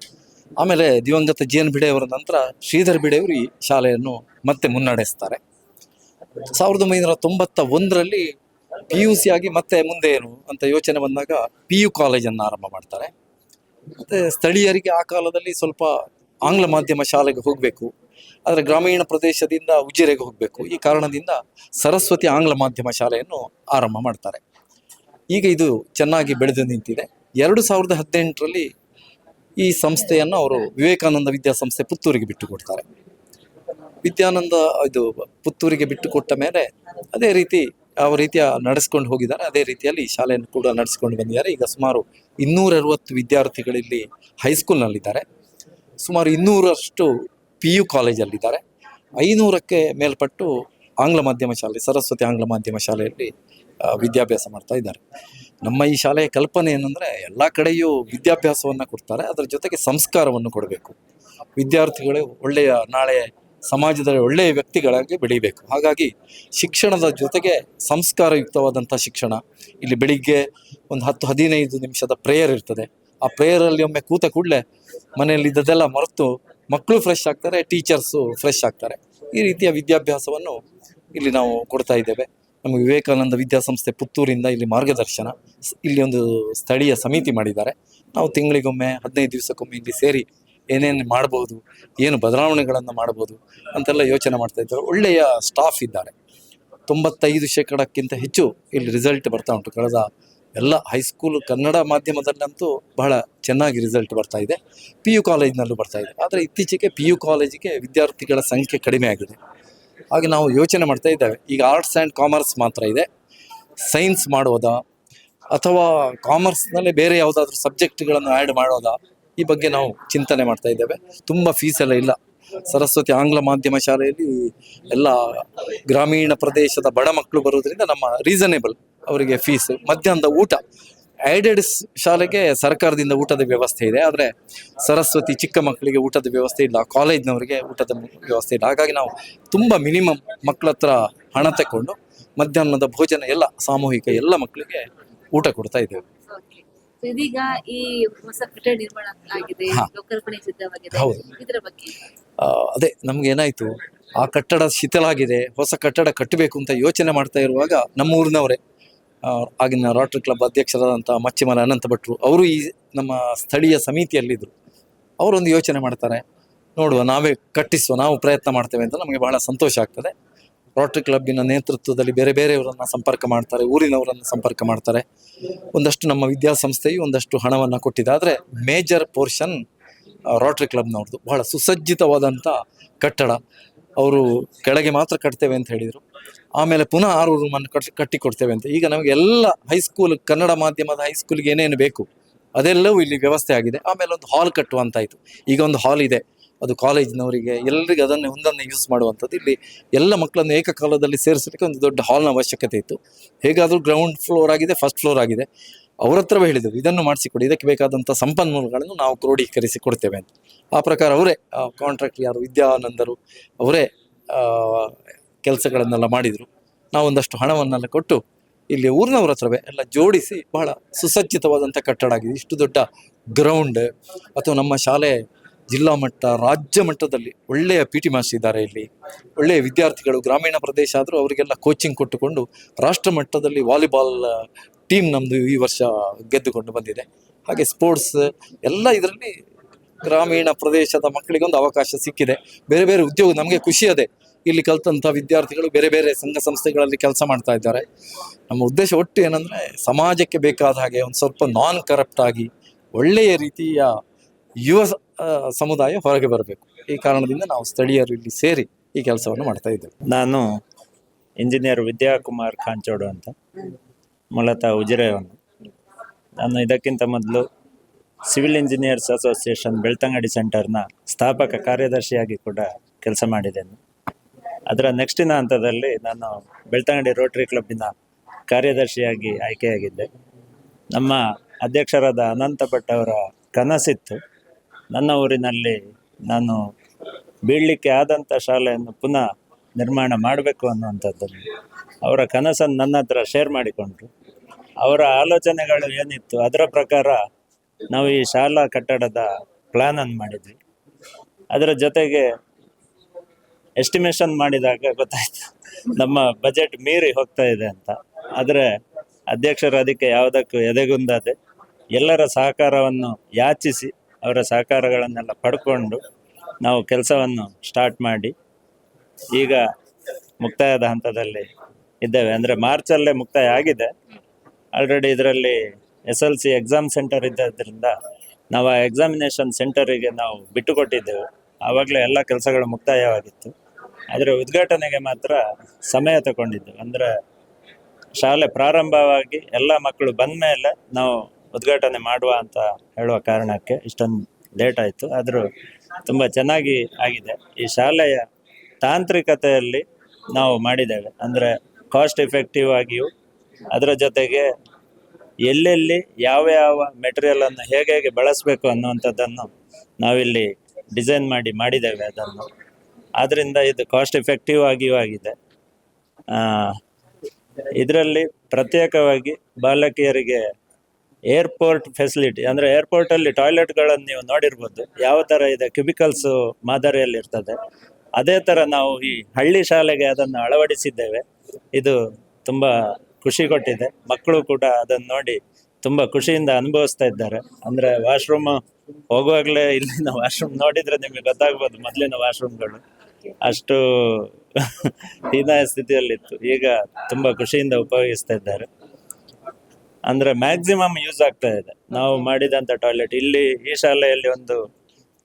ಆಮೇಲೆ ದಿವಂಗತ ಜಿ ಎನ್ ಬಿಡೆಯವರ ನಂತರ ಶ್ರೀಧರ್ ಬಿಡೆಯವರು ಈ ಶಾಲೆಯನ್ನು ಮತ್ತೆ ಮುನ್ನಡೆಸ್ತಾರೆ. ಸಾವಿರದ ಒಂಬೈನೂರ ತೊಂಬತ್ತ ಒಂದರಲ್ಲಿ ಪಿ ಯು ಸಿ ಆಗಿ ಮತ್ತೆ ಮುಂದೆ ಏನು ಅಂತ ಯೋಚನೆ ಬಂದಾಗ ಪಿ ಯು ಕಾಲೇಜನ್ನು ಆರಂಭ ಮಾಡ್ತಾರೆ. ಮತ್ತು ಸ್ಥಳೀಯರಿಗೆ ಆ ಕಾಲದಲ್ಲಿ ಸ್ವಲ್ಪ ಆಂಗ್ಲ ಮಾಧ್ಯಮ ಶಾಲೆಗೆ ಹೋಗಬೇಕು. ಆದರೆ ಗ್ರಾಮೀಣ ಪ್ರದೇಶದಿಂದ ಉಜಿರೆಗೆ ಹೋಗಬೇಕು. ಈ ಕಾರಣದಿಂದ ಸರಸ್ವತಿ ಆಂಗ್ಲ ಮಾಧ್ಯಮ ಶಾಲೆಯನ್ನು ಆರಂಭ ಮಾಡ್ತಾರೆ. ಈಗ ಇದು ಚೆನ್ನಾಗಿ ಬೆಳೆದು ನಿಂತಿದೆ. ಎರಡು ಸಾವಿರದ ಹದಿನೆಂಟರಲ್ಲಿ ಈ ಸಂಸ್ಥೆಯನ್ನು ಅವರು ವಿವೇಕಾನಂದ ವಿದ್ಯಾಸಂಸ್ಥೆ ಪುತ್ತೂರಿಗೆ ಬಿಟ್ಟು ಕೊಡ್ತಾರೆ ವಿದ್ಯಾನಂದ ಇದು ಪುತ್ತೂರಿಗೆ ಬಿಟ್ಟು ಕೊಟ್ಟ ಮೇಲೆ ಅದೇ ರೀತಿ ಯಾವ ರೀತಿಯ ನಡೆಸ್ಕೊಂಡು ಹೋಗಿದ್ದಾರೆ. ಅದೇ ರೀತಿಯಲ್ಲಿ ಶಾಲೆಯನ್ನು ಕೂಡ ನಡೆಸ್ಕೊಂಡು ಬಂದಿದ್ದಾರೆ. ಈಗ ಸುಮಾರು ಇನ್ನೂರ ಅರವತ್ತು ವಿದ್ಯಾರ್ಥಿಗಳಿಲ್ಲಿ ಹೈಸ್ಕೂಲ್ನಲ್ಲಿದ್ದಾರೆ. ಸುಮಾರು ಇನ್ನೂರಷ್ಟು ಪಿ ಯು ಕಾಲೇಜಲ್ಲಿದ್ದಾರೆ. ಐನೂರಕ್ಕೆ ಮೇಲ್ಪಟ್ಟು ಆಂಗ್ಲ ಮಾಧ್ಯಮ ಶಾಲೆ, ಸರಸ್ವತಿ ಆಂಗ್ಲ ಮಾಧ್ಯಮ ಶಾಲೆಯಲ್ಲಿ ವಿದ್ಯಾಭ್ಯಾಸ ಮಾಡ್ತಾ ಇದ್ದಾರೆ. ನಮ್ಮ ಈ ಶಾಲೆಯ ಕಲ್ಪನೆ ಏನಂದರೆ ಎಲ್ಲ ಕಡೆಯೂ ವಿದ್ಯಾಭ್ಯಾಸವನ್ನು ಕೊಡ್ತಾರೆ, ಅದರ ಜೊತೆಗೆ ಸಂಸ್ಕಾರವನ್ನು ಕೊಡಬೇಕು. ವಿದ್ಯಾರ್ಥಿಗಳು ಒಳ್ಳೆಯ ನಾಳೆ ಸಮಾಜದಲ್ಲಿ ಒಳ್ಳೆಯ ವ್ಯಕ್ತಿಗಳಾಗಿ ಬೆಳೀಬೇಕು. ಹಾಗಾಗಿ ಶಿಕ್ಷಣದ ಜೊತೆಗೆ ಸಂಸ್ಕಾರಯುಕ್ತವಾದಂಥ ಶಿಕ್ಷಣ, ಇಲ್ಲಿ ಬೆಳಿಗ್ಗೆ ಒಂದು ಹತ್ತು ಹದಿನೈದು ನಿಮಿಷದ ಪ್ರೇಯರ್ ಇರ್ತದೆ. ಆ ಪ್ರೇಯರಲ್ಲಿ ಒಮ್ಮೆ ಕೂತ ಕೂಡಲೇ ಮನೆಯಲ್ಲಿದ್ದದೆಲ್ಲ ಮರೆತು ಮಕ್ಕಳು ಫ್ರೆಶ್ ಆಗ್ತಾರೆ ಟೀಚರ್ಸು ಫ್ರೆಶ್ ಆಗ್ತಾರೆ. ಈ ರೀತಿಯ ವಿದ್ಯಾಭ್ಯಾಸವನ್ನು ಇಲ್ಲಿ ನಾವು ಕೊಡ್ತಾ ಇದ್ದೇವೆ. ನಮ್ಮ ವಿವೇಕಾನಂದ ವಿದ್ಯಾಸಂಸ್ಥೆ ಪುತ್ತೂರಿಂದ ಇಲ್ಲಿ ಮಾರ್ಗದರ್ಶನ, ಇಲ್ಲಿ ಒಂದು ಸ್ಥಳೀಯ ಸಮಿತಿ ಮಾಡಿದ್ದಾರೆ. ನಾವು ತಿಂಗಳಿಗೊಮ್ಮೆ, ಹದಿನೈದು ದಿವಸಕ್ಕೊಮ್ಮೆ ಇಲ್ಲಿ ಸೇರಿ ಏನೇನು ಮಾಡ್ಬೋದು, ಏನು ಬದಲಾವಣೆಗಳನ್ನು ಮಾಡ್ಬೋದು ಅಂತೆಲ್ಲ ಯೋಚನೆ ಮಾಡ್ತಾ ಇದ್ದಾರೆ. ಒಳ್ಳೆಯ ಸ್ಟಾಫ್ ಇದ್ದಾರೆ. ತೊಂಬತ್ತೈದು ಶೇಕಡಕ್ಕಿಂತ ಹೆಚ್ಚು ಇಲ್ಲಿ ರಿಸಲ್ಟ್ ಬರ್ತಾ ಉಂಟು. ಕಳೆದ ಎಲ್ಲ ಹೈಸ್ಕೂಲ್ ಕನ್ನಡ ಮಾಧ್ಯಮದಲ್ಲಂತೂ ಬಹಳ ಚೆನ್ನಾಗಿ ರಿಸಲ್ಟ್ ಬರ್ತಾ ಇದೆ. ಪಿ ಯು ಕಾಲೇಜಿನಲ್ಲೂ ಬರ್ತಾ ಇದೆ. ಆದರೆ ಇತ್ತೀಚೆಗೆ ಪಿ ಯು ಕಾಲೇಜಿಗೆ ವಿದ್ಯಾರ್ಥಿಗಳ ಸಂಖ್ಯೆ ಕಡಿಮೆ ಆಗಿದೆ. ಹಾಗೆ ನಾವು ಯೋಚನೆ ಮಾಡ್ತಾ ಇದ್ದೇವೆ. ಈಗ ಆರ್ಟ್ಸ್ ಆ್ಯಂಡ್ ಕಾಮರ್ಸ್ ಮಾತ್ರ ಇದೆ. ಸೈನ್ಸ್ ಮಾಡೋದಾ? ಅಥವಾ ಕಾಮರ್ಸ್ನಲ್ಲಿ ಬೇರೆ ಯಾವುದಾದ್ರೂ ಸಬ್ಜೆಕ್ಟ್ಗಳನ್ನು ಆ್ಯಡ್ ಮಾಡೋದಾ? ಈ ಬಗ್ಗೆ ನಾವು ಚಿಂತನೆ ಮಾಡ್ತಾ ಇದ್ದೇವೆ. ತುಂಬ ಫೀಸ್ ಎಲ್ಲ ಇಲ್ಲ. ಸರಸ್ವತಿ ಆಂಗ್ಲ ಮಾಧ್ಯಮ ಶಾಲೆಯಲ್ಲಿ ಎಲ್ಲ ಗ್ರಾಮೀಣ ಪ್ರದೇಶದ ಬಡ ಮಕ್ಕಳು ಬರೋದ್ರಿಂದ ನಮ್ಮ ರೀಸನೇಬಲ್ ಅವರಿಗೆ ಫೀಸ್ ಮಧ್ಯಾಹ್ನದ ಊಟ. ಐಡೆಡ್ ಶಾಲೆಗೆ ಸರ್ಕಾರದಿಂದ ಊಟದ ವ್ಯವಸ್ಥೆ ಇದೆ ಆದರೆ ಸರಸ್ವತಿ ಚಿಕ್ಕ ಮಕ್ಕಳಿಗೆ ಊಟದ ವ್ಯವಸ್ಥೆ ಇಲ್ಲ ಕಾಲೇಜ್ನವರಿಗೆ ಊಟದ ವ್ಯವಸ್ಥೆ ಇಲ್ಲ. ಹಾಗಾಗಿ ನಾವು ತುಂಬ ಮಿನಿಮಮ್ ಮಕ್ಕಳ ಹತ್ರ ಹಣ ತಗೊಂಡು ಮಧ್ಯಾಹ್ನದ ಭೋಜನ ಎಲ್ಲ ಸಾಮೂಹಿಕ ಎಲ್ಲ ಮಕ್ಕಳಿಗೆ ಊಟ ಕೊಡ್ತಾ ಇದ್ದೇವೆ. ಇದೀಗ ಈ ಹೊಸ ಕಟ್ಟಡ ನಿರ್ಮಾಣ ಆಗಿದೆ ಹಾ. ಲೋಕಾರ್ಪಣೆ ಸಿದ್ಧವಾಗಿದೆ. ಹೌದು. ಇದರ ಬಗ್ಗೆ? ಅದೇ ನಮ್ಗೆ ಏನಾಯ್ತು ಆ ಕಟ್ಟಡ ಶಿಥಿಲಾಗಿದೆ ಹೊಸ ಕಟ್ಟಡ ಕಟ್ಟಬೇಕು ಅಂತ ಯೋಚನೆ ಮಾಡ್ತಾ ಇರುವಾಗ ನಮ್ಮ ಊರಿನವರೇ ಆಗಿನ ರೋಟ್ರಿ ಕ್ಲಬ್ ಅಧ್ಯಕ್ಷರಾದಂಥ ಮಚ್ಚಿಮಲ ಅನಂತ ಭಟ್ರು, ಅವರು ಈ ನಮ್ಮ ಸ್ಥಳೀಯ ಸಮಿತಿಯಲ್ಲಿದ್ದರು ಅವರೊಂದು ಯೋಚನೆ ಮಾಡ್ತಾರೆ, ನೋಡುವ, ನಾವೇ ಕಟ್ಟಿಸುವ, ನಾವು ಪ್ರಯತ್ನ ಮಾಡ್ತೇವೆ ಅಂತ ನಮಗೆ ಬಹಳ ಸಂತೋಷ ಆಗ್ತದೆ. ರೋಟ್ರಿ ಕ್ಲಬ್ಬಿನ ನೇತೃತ್ವದಲ್ಲಿ ಬೇರೆ ಬೇರೆಯವರನ್ನು ಸಂಪರ್ಕ ಮಾಡ್ತಾರೆ, ಊರಿನವರನ್ನು ಸಂಪರ್ಕ ಮಾಡ್ತಾರೆ. ಒಂದಷ್ಟು ನಮ್ಮ ವಿದ್ಯಾಸಂಸ್ಥೆಯು ಒಂದಷ್ಟು ಹಣವನ್ನು ಕೊಟ್ಟಿದೆ ಆದರೆ ಮೇಜರ್ ಪೋರ್ಷನ್ ರೋಟರಿ ಕ್ಲಬ್ನವ್ರದ್ದು ಬಹಳ ಸುಸಜ್ಜಿತವಾದಂಥ ಕಟ್ಟಡ. ಅವರು ಕೆಳಗೆ ಮಾತ್ರ ಕಟ್ತೇವೆ ಅಂತ ಹೇಳಿದರು. ಆಮೇಲೆ ಪುನಃ ಆರು ರೂಮನ್ನು ಕಟ್ ಕಟ್ಟಿಕೊಡ್ತೇವೆ ಅಂತ. ಈಗ ನಮಗೆ ಎಲ್ಲ ಹೈಸ್ಕೂಲ್ ಕನ್ನಡ ಮಾಧ್ಯಮದ ಹೈಸ್ಕೂಲ್ಗೆ ಏನೇನು ಬೇಕು, ಅದೆಲ್ಲವೂ ಇಲ್ಲಿ ವ್ಯವಸ್ಥೆ ಆಗಿದೆ. ಆಮೇಲೆ ಒಂದು ಹಾಲ್ ಕಟ್ಟುವಂತಾಯಿತು. ಈಗ ಒಂದು ಹಾಲ್ ಇದೆ. ಅದು ಕಾಲೇಜಿನವರಿಗೆ ಎಲ್ಲರಿಗೂ ಅದನ್ನು ಒಂದನ್ನೇ ಯೂಸ್ ಮಾಡುವಂಥದ್ದು. ಇಲ್ಲಿ ಎಲ್ಲ ಮಕ್ಕಳನ್ನು ಏಕಕಾಲದಲ್ಲಿ ಸೇರಿಸಲಿಕ್ಕೆ ಒಂದು ದೊಡ್ಡ ಹಾಲ್ನ ಅವಶ್ಯಕತೆ ಇತ್ತು. ಹೇಗಾದರೂ ಗ್ರೌಂಡ್ ಫ್ಲೋರ್ ಆಗಿದೆ ಫಸ್ಟ್ ಫ್ಲೋರ್ ಆಗಿದೆ. ಅವ್ರ ಹತ್ರವೇ ಹೇಳಿದರು, ಇದನ್ನು ಮಾಡಿಸಿಕೊಡಿ, ಇದಕ್ಕೆ ಬೇಕಾದಂಥ ಸಂಪನ್ಮೂಲಗಳನ್ನು ನಾವು ಕ್ರೋಢೀಕರಿಸಿ ಕೊಡ್ತೇವೆ ಅಂತ. ಆ ಪ್ರಕಾರ ಅವರೇ ಕಾಂಟ್ರಾಕ್ಟ್ ಯಾರು, ವಿದ್ಯಾನಂದರು, ಅವರೇ ಕೆಲಸಗಳನ್ನೆಲ್ಲ ಮಾಡಿದರು. ನಾವು ಒಂದಷ್ಟು ಹಣವನ್ನೆಲ್ಲ ಕೊಟ್ಟು ಇಲ್ಲಿ ಊರಿನವ್ರ ಹತ್ರವೇ ಎಲ್ಲ ಜೋಡಿಸಿ ಬಹಳ ಸುಸಜ್ಜಿತವಾದಂಥ ಕಟ್ಟಡ ಆಗಿದೆ. ಇಷ್ಟು ದೊಡ್ಡ ಗ್ರೌಂಡ್ ಅಥವಾ ನಮ್ಮ ಶಾಲೆ ಜಿಲ್ಲಾ ಮಟ್ಟ, ರಾಜ್ಯ ಮಟ್ಟದಲ್ಲಿ ಒಳ್ಳೆಯ ಪಿ ಟಿ ಮಾಸ್ಟರ್ ಇದ್ದಾರೆ ಇಲ್ಲಿ. ಒಳ್ಳೆಯ ವಿದ್ಯಾರ್ಥಿಗಳು, ಗ್ರಾಮೀಣ ಪ್ರದೇಶ ಆದರೂ ಅವರಿಗೆಲ್ಲ ಕೋಚಿಂಗ್ ಕೊಟ್ಟುಕೊಂಡು ರಾಷ್ಟ್ರ ಮಟ್ಟದಲ್ಲಿ ವಾಲಿಬಾಲ್ ಟೀಮ್ ನಮ್ಮದು ಈ ವರ್ಷ ಗೆದ್ದುಕೊಂಡು ಬಂದಿದೆ. ಹಾಗೆ ಸ್ಪೋರ್ಟ್ಸ್ ಎಲ್ಲ ಇದರಲ್ಲಿ ಗ್ರಾಮೀಣ ಪ್ರದೇಶದ ಮಕ್ಕಳಿಗೆ ಒಂದು ಅವಕಾಶ ಸಿಕ್ಕಿದೆ. ಬೇರೆ ಬೇರೆ ಉದ್ಯೋಗ ನಮಗೆ ಖುಷಿ ಅದೇ. ಇಲ್ಲಿ ಕಲಿತಂಥ ವಿದ್ಯಾರ್ಥಿಗಳು ಬೇರೆ ಬೇರೆ ಸಂಘ ಸಂಸ್ಥೆಗಳಲ್ಲಿ ಕೆಲಸ ಮಾಡ್ತಾ ಇದ್ದಾರೆ. ನಮ್ಮ ಉದ್ದೇಶ ಒಟ್ಟು ಏನಂದರೆ ಸಮಾಜಕ್ಕೆ ಬೇಕಾದ ಹಾಗೆ ಒಂದು ಸ್ವಲ್ಪ ನಾನ್ ಕರಪ್ಟ್ ಆಗಿ ಒಳ್ಳೆಯ ರೀತಿಯ ಯುವ ಸಮುದಾಯ ಹೊರಗೆ ಬರಬೇಕು. ಈ ಕಾರಣದಿಂದ ನಾವು ಸ್ಥಳೀಯರು ಇಲ್ಲಿ ಸೇರಿ ಈ ಕೆಲಸವನ್ನು ಮಾಡ್ತಾ ಇದ್ದೇವೆ. ನಾನು ಇಂಜಿನಿಯರ್ ವಿದ್ಯಾಕುಮಾರ್ ಕಾಂಚೋಡು ಅಂತ, ಮೂಲತಃ ಉಜಿರೆಯವನು. ನಾನು ಇದಕ್ಕಿಂತ ಮೊದಲು ಸಿವಿಲ್ ಇಂಜಿನಿಯರ್ಸ್ ಅಸೋಸಿಯೇಷನ್ ಬೆಳ್ತಂಗಡಿ ಸೆಂಟರ್ನ ಸ್ಥಾಪಕ ಕಾರ್ಯದರ್ಶಿಯಾಗಿ ಕೂಡ ಕೆಲಸ ಮಾಡಿದ್ದೇನೆ. ಅದರ ನೆಕ್ಸ್ಟಿನ ಹಂತದಲ್ಲಿ ನಾನು ಬೆಳ್ತಂಗಡಿ ರೋಟರಿ ಕ್ಲಬ್ಬಿನ ಕಾರ್ಯದರ್ಶಿಯಾಗಿ ಆಯ್ಕೆಯಾಗಿದ್ದೆ. ನಮ್ಮ ಅಧ್ಯಕ್ಷರಾದ ಅನಂತ ಭಟ್ ಅವರ ಕನಸಿತ್ತು. ನನ್ನ ಊರಿನಲ್ಲಿ ನಾನು ಬೀಳಲಿಕ್ಕೆ ಆದಂಥ ಶಾಲೆಯನ್ನು ಪುನಃ ನಿರ್ಮಾಣ ಮಾಡಬೇಕು ಅನ್ನುವಂಥದ್ದನ್ನು ಅವರ ಕನಸನ್ನು ನನ್ನ ಹತ್ರ ಶೇರ್ ಮಾಡಿಕೊಂಡ್ರು. ಅವರ ಆಲೋಚನೆಗಳು ಏನಿತ್ತು ಅದರ ಪ್ರಕಾರ ನಾವು ಈ ಶಾಲಾ ಕಟ್ಟಡದ ಪ್ಲ್ಯಾನನ್ನು ಮಾಡಿದ್ವಿ. ಅದರ ಜೊತೆಗೆ ಎಸ್ಟಿಮೇಷನ್ ಮಾಡಿದಾಗ ಗೊತ್ತಾಯ್ತು. ನಮ್ಮ ಬಜೆಟ್ ಮೀರಿ ಹೋಗ್ತಾ ಇದೆ ಅಂತ. ಆದರೆ ಅಧ್ಯಕ್ಷರು ಅದಕ್ಕೆ ಯಾವುದಕ್ಕೂ ಎದೆಗುಂದದೆ. ಎಲ್ಲರ ಸಹಕಾರವನ್ನು ಯಾಚಿಸಿ ಅವರ ಸಹಕಾರಗಳನ್ನೆಲ್ಲ ಪಡ್ಕೊಂಡು ನಾವು ಕೆಲಸವನ್ನು ಸ್ಟಾರ್ಟ್ ಮಾಡಿ. ಈಗ ಮುಕ್ತಾಯದ ಹಂತದಲ್ಲಿ ಇದ್ದೇವೆ. ಅಂದರೆ ಮಾರ್ಚಲ್ಲೇ ಮುಕ್ತಾಯ ಆಗಿದೆ. ಆಲ್ರೆಡಿ ಇದರಲ್ಲಿ S L C exam centre ಇದ್ದದ್ರಿಂದ ನಾವು ಆ ಎಕ್ಸಾಮಿನೇಷನ್ ಸೆಂಟರಿಗೆ ನಾವು ಬಿಟ್ಟುಕೊಟ್ಟಿದ್ದೆವು. ಆವಾಗಲೇ ಎಲ್ಲ ಕೆಲಸಗಳು ಮುಕ್ತಾಯವಾಗಿತ್ತು. ಆದರೆ ಉದ್ಘಾಟನೆಗೆ ಮಾತ್ರ ಸಮಯ ತಗೊಂಡಿದ್ದು. ಅಂದ್ರೆ ಶಾಲೆ ಪ್ರಾರಂಭವಾಗಿ ಎಲ್ಲ ಮಕ್ಕಳು ಬಂದ ಮೇಲೆ ನಾವು ಉದ್ಘಾಟನೆ ಮಾಡುವ ಅಂತ ಹೇಳುವ ಕಾರಣಕ್ಕೆ ಇಷ್ಟೊಂದು ಲೇಟ್ ಆಯಿತು. ಆದರೂ ತುಂಬ ಚೆನ್ನಾಗಿ ಆಗಿದೆ. ಈ ಶಾಲೆಯ ತಾಂತ್ರಿಕತೆಯಲ್ಲಿ ನಾವು ಮಾಡಿದ್ದೇವೆ. ಅಂದರೆ ಕಾಸ್ಟ್ ಎಫೆಕ್ಟಿವ್ ಆಗಿಯೂ ಅದರ ಜೊತೆಗೆ ಎಲ್ಲೆಲ್ಲಿ ಯಾವ ಯಾವ ಮೆಟೀರಿಯಲನ್ನು ಹೇಗೆ ಹೇಗೆ ಬಳಸಬೇಕು ಅನ್ನುವಂಥದ್ದನ್ನು ನಾವಿಲ್ಲಿ ಡಿಸೈನ್ ಮಾಡಿ ಮಾಡಿದ್ದೇವೆ ಅದನ್ನು. ಆದ್ದರಿಂದ ಇದು ಕಾಸ್ಟ್ ಎಫೆಕ್ಟಿವ್ ಆಗಿಯೂ ಆಗಿದೆ. ಇದರಲ್ಲಿ ಪ್ರತ್ಯೇಕವಾಗಿ ಬಾಲಕಿಯರಿಗೆ ಏರ್ಪೋರ್ಟ್ ಫೆಸಿಲಿಟಿ ಅಂದರೆ ಏರ್ಪೋರ್ಟಲ್ಲಿ ಟಾಯ್ಲೆಟ್ಗಳನ್ನು ನೀವು ನೋಡಿರ್ಬೋದು. ಯಾವ ತರ ಇದೆ ಕ್ಯುಬಿಕಲ್ಸ್ ಮಾದರಿಯಲ್ಲಿ ಇರ್ತದೆ. ಅದೇ ತರ ನಾವು ಈ ಹಳ್ಳಿ ಶಾಲೆಗೆ ಅದನ್ನು ಅಳವಡಿಸಿದ್ದೇವೆ. ಇದು ತುಂಬ ಖುಷಿ ಕೊಟ್ಟಿದೆ. ಮಕ್ಕಳು ಕೂಡ ಅದನ್ನು ನೋಡಿ ತುಂಬಾ ಖುಷಿಯಿಂದ ಅನುಭವಿಸ್ತಾ ಇದ್ದಾರೆ. ಅಂದ್ರೆ ವಾಶ್ರೂಮ್ ಹೋಗುವಾಗಲೇ ಇಲ್ಲಿನ ವಾಶ್ರೂಮ್ ನೋಡಿದ್ರೆ ನಿಮಗೆ ಗೊತ್ತಾಗ್ಬೋದು ಮೊದಲಿನ ವಾಶ್ರೂಮ್ಗಳು ಅಷ್ಟು ಹೀನಾಯ ಸ್ಥಿತಿಯಲ್ಲಿತ್ತು. ಈಗ ತುಂಬ ಖುಷಿಯಿಂದ ಉಪಯೋಗಿಸ್ತಾ ಇದ್ದಾರೆ. ಅಂದ್ರೆ ಮ್ಯಾಕ್ಸಿಮಮ್ ಯೂಸ್ ಆಗ್ತಾ ಇದೆ. ನಾವು ಮಾಡಿದಂತ ಟಾಯ್ಲೆಟ್ ಇಲ್ಲಿ ಈ ಶಾಲೆಯಲ್ಲಿ ಒಂದು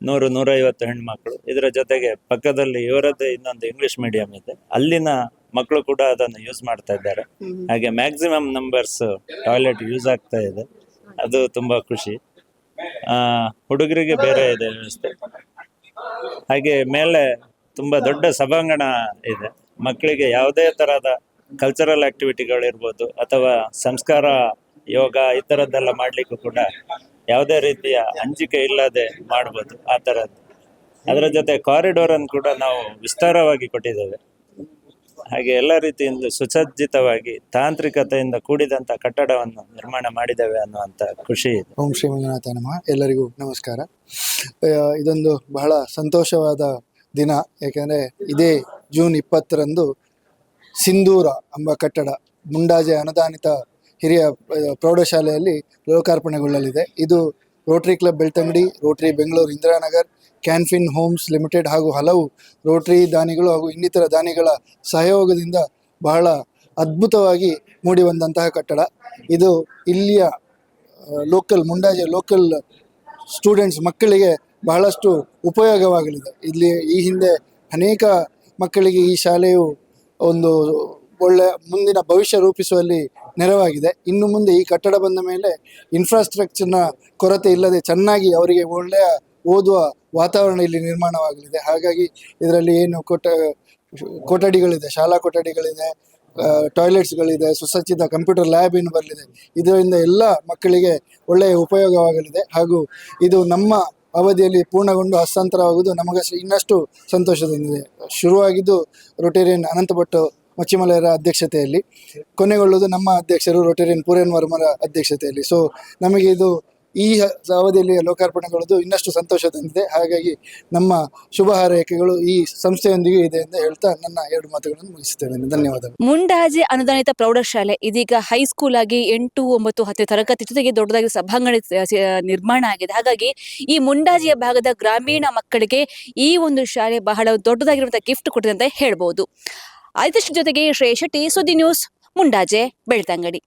ನೂರು, ನೂರೈವತ್ತು ಹೆಣ್ಮಕ್ಳು. ಇದರ ಜೊತೆಗೆ ಪಕ್ಕದಲ್ಲಿ ಇವರದ್ದೇ ಇನ್ನೊಂದು ಇಂಗ್ಲಿಷ್ ಮೀಡಿಯಂ ಇದೆ. ಅಲ್ಲಿನ ಮಕ್ಕಳು ಕೂಡ ಅದನ್ನು ಯೂಸ್ ಮಾಡ್ತಾ ಇದ್ದಾರೆ. ಹಾಗೆ ಮ್ಯಾಕ್ಸಿಮಮ್ ನಂಬರ್ಸ್ ಟಾಯ್ಲೆಟ್ ಯೂಸ್ ಆಗ್ತಾ ಇದೆ. ಅದು ತುಂಬಾ ಖುಷಿ. ಹುಡುಗರಿಗೆ ಬೇರೆ ಇದೆ ವ್ಯವಸ್ಥೆ. ಹಾಗೆ ಮೇಲೆ ತುಂಬಾ ದೊಡ್ಡ ಸಭಾಂಗಣ ಇದೆ. ಮಕ್ಕಳಿಗೆ ಯಾವುದೇ ತರಹದ ಕಲ್ಚರಲ್ ಆಕ್ಟಿವಿಟಿಗಳು ಇರ್ಬೋದು ಅಥವಾ ಸಂಸ್ಕಾರ ಯೋಗ ಈ ಥರದ್ದೆಲ್ಲ ಮಾಡ್ಲಿಕ್ಕೂ ಕೂಡ ಯಾವುದೇ ರೀತಿಯ ಅಂಜಿಕೆ ಇಲ್ಲದೆ ಮಾಡ್ಬೋದು ಆ ಥರದ್ದು ಅದರ ಜೊತೆ ಕಾರಿಡೋರ್ ಅನ್ನು ಕೂಡ ನಾವು ವಿಸ್ತಾರವಾಗಿ ಕೊಟ್ಟಿದ್ದೇವೆ. ಹಾಗೆ ಎಲ್ಲ ರೀತಿಯಿಂದ ಸುಸಜ್ಜಿತವಾಗಿ ತಾಂತ್ರಿಕತೆಯಿಂದ ಕೂಡಿದಂತ ಕಟ್ಟಡವನ್ನು ನಿರ್ಮಾಣ ಮಾಡಿದ್ದೇವೆ ಅನ್ನುವಂತ ಖುಷಿ ಇದೆ. ಓಂ ಶ್ರೀ ಮಂಜುನಾಥ ನಮಃ. ಎಲ್ಲರಿಗೂ ನಮಸ್ಕಾರ. ಇದೊಂದು ಬಹಳ ಸಂತೋಷವಾದ ದಿನ, ಏಕೆಂದರೆ ಇದೇ ಜೂನ್ ಇಪ್ಪತ್ತರಂದು ಸಿಂಧೂರ ಎಂಬ ಕಟ್ಟಡ, ಮುಂಡಾಜೆ ಅನುದಾನಿತ ಹಿರಿಯ ಪ್ರೌಢಶಾಲೆಯಲ್ಲಿ ಲೋಕಾರ್ಪಣೆಗೊಳ್ಳಲಿದೆ. ಇದು Rotary Club Belthangady Rotary Bengaluru Indiranagar Canfin Homes Limited ಹಾಗೂ ಹಲವು ರೋಟರಿ ದಾನಿಗಳು ಹಾಗೂ ಇನ್ನಿತರ ದಾನಿಗಳ ಸಹಯೋಗದಿಂದ ಬಹಳ ಅದ್ಭುತವಾಗಿ ಮೂಡಿ ಬಂದಂತಹ ಕಟ್ಟಡ. ಇದು ಇಲ್ಲಿಯ ಲೋಕಲ್ ಮುಂಡಾಜೆ ಲೋಕಲ್ ಸ್ಟೂಡೆಂಟ್ಸ್ ಮಕ್ಕಳಿಗೆ ಬಹಳಷ್ಟು ಉಪಯೋಗವಾಗಲಿದೆ. ಇಲ್ಲಿ ಈ ಹಿಂದೆ ಅನೇಕ ಮಕ್ಕಳಿಗೆ ಈ ಶಾಲೆಯು ಒಂದು ಒಳ್ಳೆ ಮುಂದಿನ ಭವಿಷ್ಯ ರೂಪಿಸುವಲ್ಲಿ ನೆರವಾಗಿದೆ. ಇನ್ನು ಮುಂದೆ ಈ ಕಟ್ಟಡ ಬಂದ ಮೇಲೆ ಇನ್ಫ್ರಾಸ್ಟ್ರಕ್ಚರ್ನ ಕೊರತೆ ಇಲ್ಲದೆ ಚೆನ್ನಾಗಿ ಅವರಿಗೆ ಒಳ್ಳೆಯ ಓದುವ ವಾತಾವರಣ ಇಲ್ಲಿ ನಿರ್ಮಾಣವಾಗಲಿದೆ. ಹಾಗಾಗಿ ಇದರಲ್ಲಿ ಏನು ಕೊಠ, ಕೊಠಡಿಗಳಿದೆ, ಶಾಲಾ ಕೊಠಡಿಗಳಿದೆ ಟಾಯ್ಲೆಟ್ಸ್ಗಳಿದೆ ಸುಸಜ್ಜಿತ ಕಂಪ್ಯೂಟರ್ ಲ್ಯಾಬ್ ಏನು ಬರಲಿದೆ. ಇದರಿಂದ ಎಲ್ಲ ಮಕ್ಕಳಿಗೆ ಒಳ್ಳೆಯ ಉಪಯೋಗವಾಗಲಿದೆ. ಹಾಗೂ ಇದು ನಮ್ಮ ಅವಧಿಯಲ್ಲಿ ಪೂರ್ಣಗೊಂಡು ಹಸ್ತಾಂತರವಾಗುವುದು ನಮಗೆ ಇನ್ನಷ್ಟು ಸಂತೋಷದಿಂದಿದೆ. ಶುರುವಾಗಿದ್ದು ರೊಟೇರಿಯನ್ ಅನಂತ ಭಟ್ ಮಚ್ಚಿಮಲೆಯರ ಅಧ್ಯಕ್ಷತೆಯಲ್ಲಿ. ಕೊನೆಗೊಳ್ಳುವುದು ನಮ್ಮ ಅಧ್ಯಕ್ಷರು ರೊಟೇರಿಯನ್ ಪೂರೇನ್ ವರ್ಮರ ಅಧ್ಯಕ್ಷತೆಯಲ್ಲಿ. ಸೊ ನಮಗೆ ಇದು ಈ ಅವಧಿಯಲ್ಲಿ ಲೋಕಾರ್ಪಣೆಗೊಳ್ಳೋದು ಇನ್ನಷ್ಟು ಸಂತೋಷ ತಂದಿದೆ ಹಾಗಾಗಿ ನಮ್ಮ ಶುಭ ಹಾರೈಕೆಗಳು ಈ ಸಂಸ್ಥೆಯೊಂದಿಗೆ ಇದೆ ಎಂದು ಹೇಳ್ತಾ ನನ್ನ ಎರಡು ಮಾತುಗಳನ್ನು ಮುಗಿಸುತ್ತೇನೆ. ಧನ್ಯವಾದಗಳು. ಮುಂಡಾಜೆ ಅನುದಾನಿತ ಪ್ರೌಢಶಾಲೆ ಇದೀಗ ಹೈಸ್ಕೂಲ್ ಆಗಿ ಎಂಟು ಒಂಬತ್ತು ಹತ್ತು ತರಗತಿ ಜೊತೆಗೆ ದೊಡ್ಡದಾಗಿ ಸಭಾಂಗಣ ನಿರ್ಮಾಣ ಆಗಿದೆ. ಹಾಗಾಗಿ ಈ ಮುಂಡಾಜಿಯ ಭಾಗದ ಗ್ರಾಮೀಣ ಮಕ್ಕಳಿಗೆ ಈ ಒಂದು ಶಾಲೆ ಬಹಳ ದೊಡ್ಡದಾಗಿರುವಂತಹ ಗಿಫ್ಟ್ ಕೊಟ್ಟಿದೆ ಅಂತ ಹೇಳ್ಬೋದು. ಆದಿತ್ಯ ಜೊತೆಗೆ ಶ್ರೇಯ ಶೆಟ್ಟಿ ಸುದ್ದಿ ನ್ಯೂಸ್, ಮುಂಡಾಜೆ ಬೆಳ್ತಂಗಡಿ.